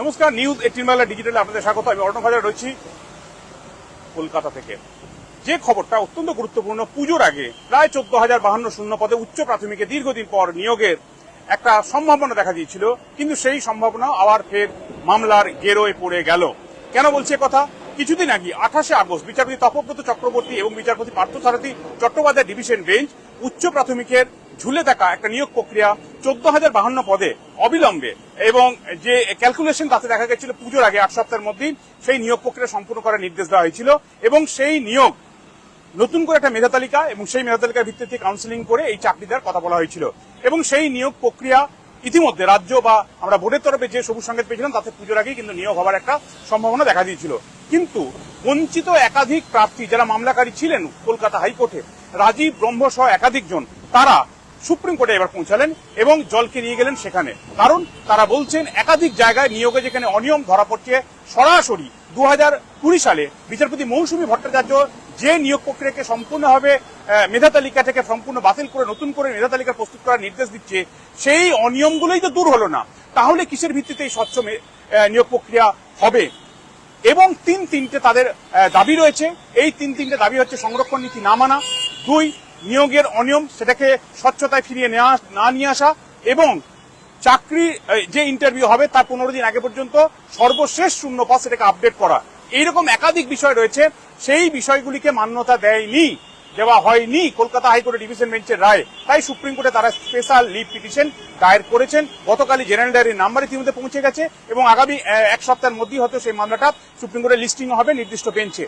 নমস্কার, news eighteen Bangla ডিজিটালে আপনাদের স্বাগত। আমি অর্ণব হাজার রয়েছি কলকাতা থেকে। যে খবরটা অত্যন্ত গুরুত্বপূর্ণ, পুজোর আগে প্রায় চোদ্দ হাজার বাহান্ন শূন্য পদে উচ্চ প্রাথমিকে দীর্ঘদিন পর নিয়োগের একটা সম্ভাবনা দেখা দিয়েছিল, কিন্তু সেই সম্ভাবনা আবার ফের মামলার গেরোয় পড়ে গেল। কেন বলছে কথা? কিছুদিন আগে, আঠাশে আগস্ট, বিচারপতি তপব্রত চক্রবর্তী এবং বিচারপতি পার্থসারথী চট্টোপাধ্যায় ডিভিশন বেঞ্চ উচ্চ প্রাথমিকের ঝুলে থাকা একটা নিয়োগ প্রক্রিয়া চোদ্দ হাজার বাহান্ন পদে অবিলম্বে এবং যে ক্যালকুলেশন তাতে দেখা গেছিল পুজোর আগে আট সপ্তাহের মধ্যেই সেই নিয়োগ প্রক্রিয়া সম্পূর্ণ করার নির্দেশ দেওয়া হয়েছিল এবং সেই নিয়োগ নতুন করে একটা মেধা তালিকা এবং সেই মেধা তালিকার ভিত্তিতে কাউন্সিলিং করে এই চাকরি দেওয়ার কথা বলা হয়েছিল। এবং সেই নিয়োগ প্রক্রিয়া ইতিমধ্যে রাজ্য বা আমরা বোর্ডের তরফে যে সবুজ সংকেত পেয়েছিলাম তাতে পুজোর আগেই কিন্তু নিয়োগ হওয়ার একটা সম্ভাবনা দেখা দিয়েছিল। কিন্তু বঞ্চিত একাধিক প্রার্থী যারা মামলাকারী ছিলেন কলকাতা হাইকোর্টে, রাজীব ব্রহ্ম সহ একাধিক জন, তারা সুপ্রিম কোর্টে এবার পৌঁছালেন এবং জলকে নিয়ে গেলেন সেখানে। কারণ তারা বলছেন একাধিক জায়গায় নিয়োগে যেখানে অনিয়ম ধরা পড়ছে, সরাসরি দু কুড়ি সালে বিচারপতি মৌসুমী ভট্টাচার্য যে নিয়োগ প্রক্রিয়াকে সম্পূর্ণভাবে মেধা তালিকা থেকে সম্পূর্ণ বাতিল করে, নতুন করে মেধা তালিকা প্রস্তুত করার নির্দেশ দিচ্ছে, সেই অনিয়মগুলোই তো দূর হলো না। তাহলে কিসের ভিত্তিতে এই স্বচ্ছ নিয়োগ প্রক্রিয়া হবে? এবং তিন তিনটে তাদের দাবি রয়েছে। এই তিন তিনটে দাবি হচ্ছে সংরক্ষণ নীতি না মানা। দুই, নিয়োগের অনিয়ম, সেটাকে স্বচ্ছতায় ফিরিয়ে নেওয়া না নিয়ে আসা এবং চাকরি যে ইন্টারভিউ হবে তার পনেরো দিন আগে পর্যন্ত সর্বশেষ শূন্য পাস সেটাকে আপডেট করা। এইরকম একাধিক বিষয় রয়েছে। সেই বিষয়গুলিকে মান্যতা দেয়নি। দেওয়া হয়নি। কলকাতা হাইকোর্টের ডিভিশন বেঞ্চের রায়। তাই সুপ্রিম কোর্টে তারা স্পেশাল লিভ পিটিশন দায়ের করেছেন। গতকালই জেনারেল ডায়েরির নাম্বার ইতিমধ্যে পৌঁছে গেছে এবং আগামী এক সপ্তাহের মধ্যেই হয়তো সেই মামলাটা সুপ্রিম কোর্টে লিস্টিং হবে নির্দিষ্ট বেঞ্চে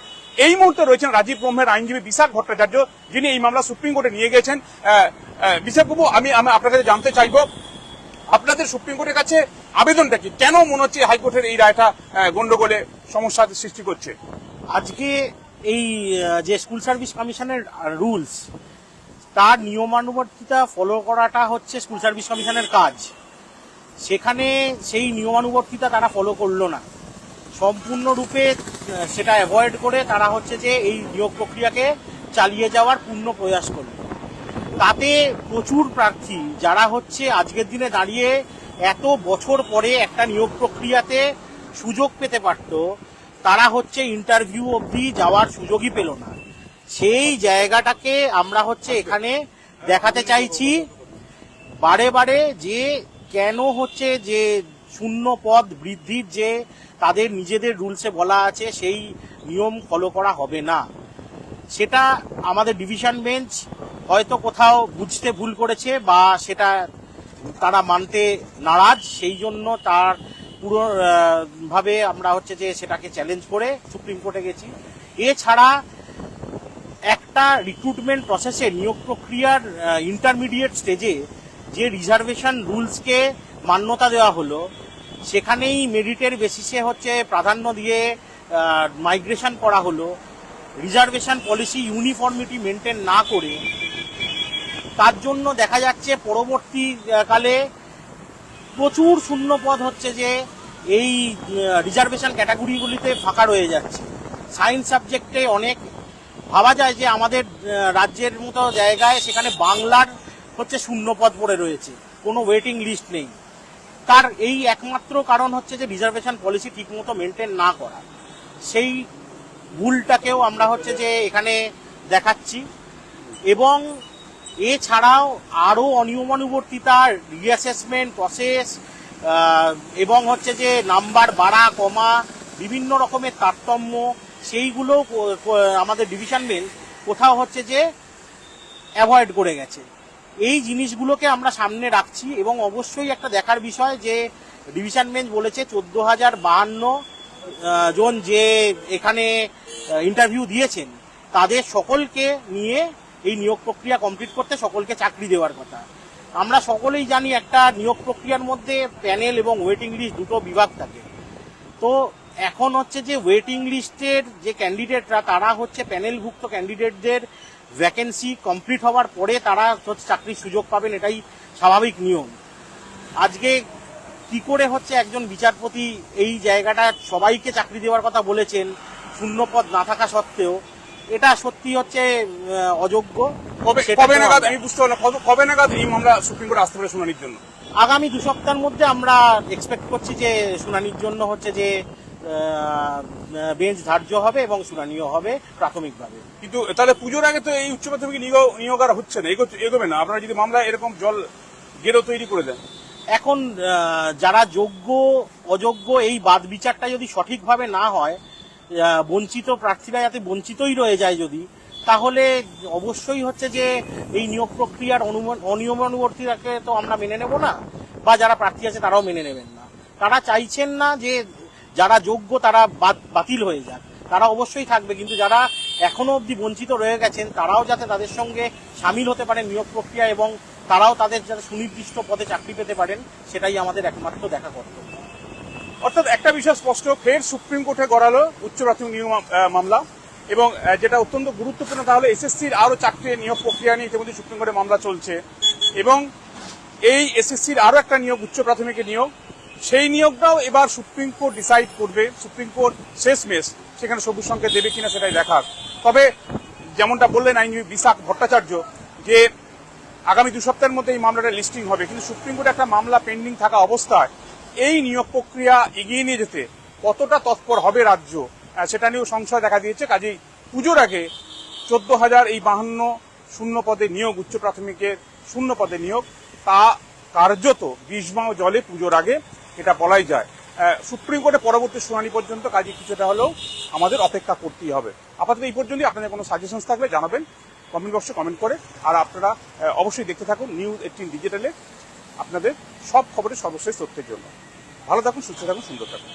এই মুহূর্তে রয়েছেন রাজীব ব্রহ্মের আইনজীবী বিশাখ ভট্টাচার্য, যিনি এই মামলা সুপ্রিম কোর্টে নিয়ে গেছেন। বিশাখ বাবু, আমি আপনার কাছে জানতে চাইব, আপনাদের সুপ্রিম কোর্টের কাছে আবেদনটা কি? কেন মনে হচ্ছে হাইকোর্টের এই রায়টা গন্ডগোলে সমস্যা সৃষ্টি করছে? আজকে এই যে স্কুল সার্ভিস কমিশনের রুলস তার নিয়মানুবর্তিতা ফলো করাটা হচ্ছে স্কুল সার্ভিস কমিশনের কাজ। সেখানে সেই নিয়মানুবর্তিতা তারা ফলো করল না। সম্পূর্ণরূপে সেটা অ্যাভয়েড করে তারা হচ্ছে যে এই নিয়োগ প্রক্রিয়াকে চালিয়ে যাওয়ার পূর্ণ প্রয়াস করল। তাতে প্রচুর প্রার্থী যারা হচ্ছে আজকের দিনে দাঁড়িয়ে এত বছর পরে একটা নিয়োগ প্রক্রিয়াতে সুযোগ পেতে পারত তারা হচ্ছে ইন্টারভিউ অবধি যাওয়ার সুযোগই পেল না। সেই জায়গাটাকে আমরা হচ্ছে এখানে দেখাতে চাইছি। বারে বারে যে কেন হচ্ছে যে শূন্য পদ বৃদ্ধির যে তাদের নিজেদের রুলসে বলা আছে, সেই নিয়ম ফলো করা হবে না। সেটা আমাদের ডিভিশন বেঞ্চ হয়তো কোথাও বুঝতে ভুল করেছে বা সেটা তারা মানতে নারাজ। সেই জন্য তার পুরো ভাবে আমরা হচ্ছে যে সেটাকে চ্যালেঞ্জ করে সুপ্রিম কোর্টে গেছি। এছাড়া একটা রিক্রুটমেন্ট প্রসেসে নিয়োগ প্রক্রিয়ার ইন্টারমিডিয়েট স্টেজে যে রিজার্ভেশন রুলসকে মান্যতা দেওয়া হলো, সেখানেই মেরিটের বেসিসে হচ্ছে প্রাধান্য দিয়ে মাইগ্রেশন করা হলো। রিজার্ভেশন পলিসি ইউনিফর্মিটি মেনটেন না করে, তার জন্য দেখা যাচ্ছে পরবর্তীকালে প্রচুর শূন্য পদ হচ্ছে যে এই রিজার্ভেশন ক্যাটাগরিগুলিতে ফাঁকা রয়ে যাচ্ছে। সায়েন্স সাবজেক্টে অনেক ভাবা যায় যে আমাদের রাজ্যের মতো জায়গায় সেখানে বাংলার হচ্ছে শূন্য পদ পড়ে রয়েছে। কোনো ওয়েটিং লিস্ট নেই। তার এই একমাত্র কারণ হচ্ছে যে রিজার্ভেশন পলিসি ঠিকমতো মেনটেন না করা। সেই ভুলটাকেও আমরা হচ্ছে যে এখানে দেখাচ্ছি। এবং এছাড়াও আরও অনিয়মানুবর্তিতা রিঅ্যাসেসমেন্ট প্রসেস এবং হচ্ছে যে নাম্বার বাড়া, কমা, বিভিন্ন রকমের তারতম্য, সেইগুলো আমাদের ডিভিশন বেঞ্চ কোথাও হচ্ছে যে অ্যাভয়েড করে গেছে। এই জিনিসগুলোকে আমরা সামনে রাখছি এবং অবশ্যই একটা দেখার বিষয় যে ডিভিশন বেঞ্চ বলেছে চোদ্দ হাজার বাহান্ন জন যে এখানে ইন্টারভিউ দিয়েছেন, তাদের সকলকে নিয়ে এই নিয়োগ প্রক্রিয়া কমপ্লিট করতে সকলকে চাকরি দেওয়ার কথা। আমরা সকলেই জানি একটা নিয়োগ প্রক্রিয়ার মধ্যে প্যানেল এবং ওয়েটিং লিস্ট দুটো বিভাগ থাকে। তো এখন হচ্ছে যে ওয়েটিং লিস্টের যে ক্যান্ডিডেটরা তারা হচ্ছে প্যানেলভুক্ত ক্যান্ডিডেটদের ভ্যাকেন্সি কমপ্লিট হওয়ার পরে তারা হচ্ছে চাকরির সুযোগ পাবেন, এটাই স্বাভাবিক নিয়ম। আজকে কি করে হচ্ছে একজন বিচারপতি এই জায়গাটা সবাইকে চাকরি দেওয়ার কথা বলেছেন শূন্য পদ না থাকা সত্ত্বেও এটা সত্যি হচ্ছে অযোগ্য। কবে নাগাদ? আমি বুঝতে পারলাম কবে- নাগাদ এই মামলা সুপ্রিম কোর্টে আসতে পারে শুনানির জন্য? আগামী দু সপ্তাহের মধ্যে আমরা এক্সপেক্ট করছি যে শুনানির জন্য হচ্ছে যে বেঞ্চ ধার্য হবে এবং শুনানিও হবে প্রাথমিকভাবে। কিন্তু তাহলে পুজোর আগে তো এই উচ্চ প্রাথমিক নিয়োগ নিয়োগ আর হচ্ছে না এগো- এগোবে না। আপনারা যদি মামলা এরকম জল গেরো তৈরি করে দেন। এখন যারা যোগ্য অযোগ্য এই বাদ বিচারটা যদি সঠিকভাবে না হয় বঞ্চিত প্রার্থীরা যাতে বঞ্চিতই রয়ে যায় যদি, তাহলে অবশ্যই হচ্ছে যে এই নিয়োগ প্রক্রিয়ার অনিয়মানুবর্তীরাকে তো আমরা মেনে নেব না, বা যারা প্রার্থী আছে তারাও মেনে নেবেন না। তারা চাইছেন না যে যারা যোগ্য তারা বাতিল হয়ে যাক। তারা অবশ্যই থাকবে, কিন্তু যারা এখনও অবধি বঞ্চিত রয়ে গেছেন, তারাও যাতে তাদের সঙ্গে সামিল হতে পারেন নিয়োগ প্রক্রিয়া এবং তারাও তাদের যাতে সুনির্দিষ্ট পদে চাকরি পেতে পারেন, সেটাই আমাদের একমাত্র দেখা কর্তব্য। অর্থাৎ একটা বিষয় স্পষ্ট, ফের সুপ্রিম কোর্টে গড়ালো উচ্চ প্রাথমিক নিয়োগ মামলা এবং যেটা অত্যন্ত গুরুত্বপূর্ণ, তাহলে এসএসসির আরও চাকরি নিয়োগ প্রক্রিয়া নিয়ে ইতিমধ্যে সুপ্রিম কোর্টে মামলা চলছে এবং এই এসএসসির আরও একটা নিয়োগ, উচ্চ প্রাথমিকের নিয়োগ। সেই নিয়োগটাও এবার সুপ্রিম কোর্ট ডিসাইড করবে, সুপ্রিম কোর্ট শেষ মেশ সেখানে সবুজ সংকেত দেবে কিনা সেটাই দেখার। তবে যেমনটা বললেন আইনজীবী বিশাখ ভট্টাচার্য যে আগামী দু সপ্তাহের মধ্যে এই মামলাটা লিস্টিং হবে, কিন্তু সুপ্রিম কোর্টে একটা মামলা পেন্ডিং থাকা অবস্থায় এই নিয়োগ প্রক্রিয়া এগিয়ে নিয়ে যেতে কতটা তৎপর হবে রাজ্য? সেটা নিয়েও সংশয় দেখা দিয়েছে। কাজেই পুজোর আগে চোদ্দ হাজার এই বাহান্ন শূন্য পদে নিয়োগ, উচ্চ প্রাথমিকের শূন্য পদে নিয়োগ, তা কার্যত বিষ্মাও জলে পুজোর আগে এটা বলাই যায়। সুপ্রিম কোর্টে পরবর্তী শুনানি পর্যন্ত কাজে কিছুটা হলেও আমাদের অপেক্ষা করতেই হবে। আপাতত এই পর্যন্তই। আপনাদের কোনো সাজেশন থাকলে জানাবেন। কমেন্ট বক্সে কমেন্ট করে। আর আপনারা অবশ্যই দেখতে থাকুন। নিউজ এইটিন ডিজিটালে আপনাদের সব খবরের সর্বশেষ তথ্যের জন্য। ভালো থাকুন সুস্থ থাকুন সুন্দর থাকুন।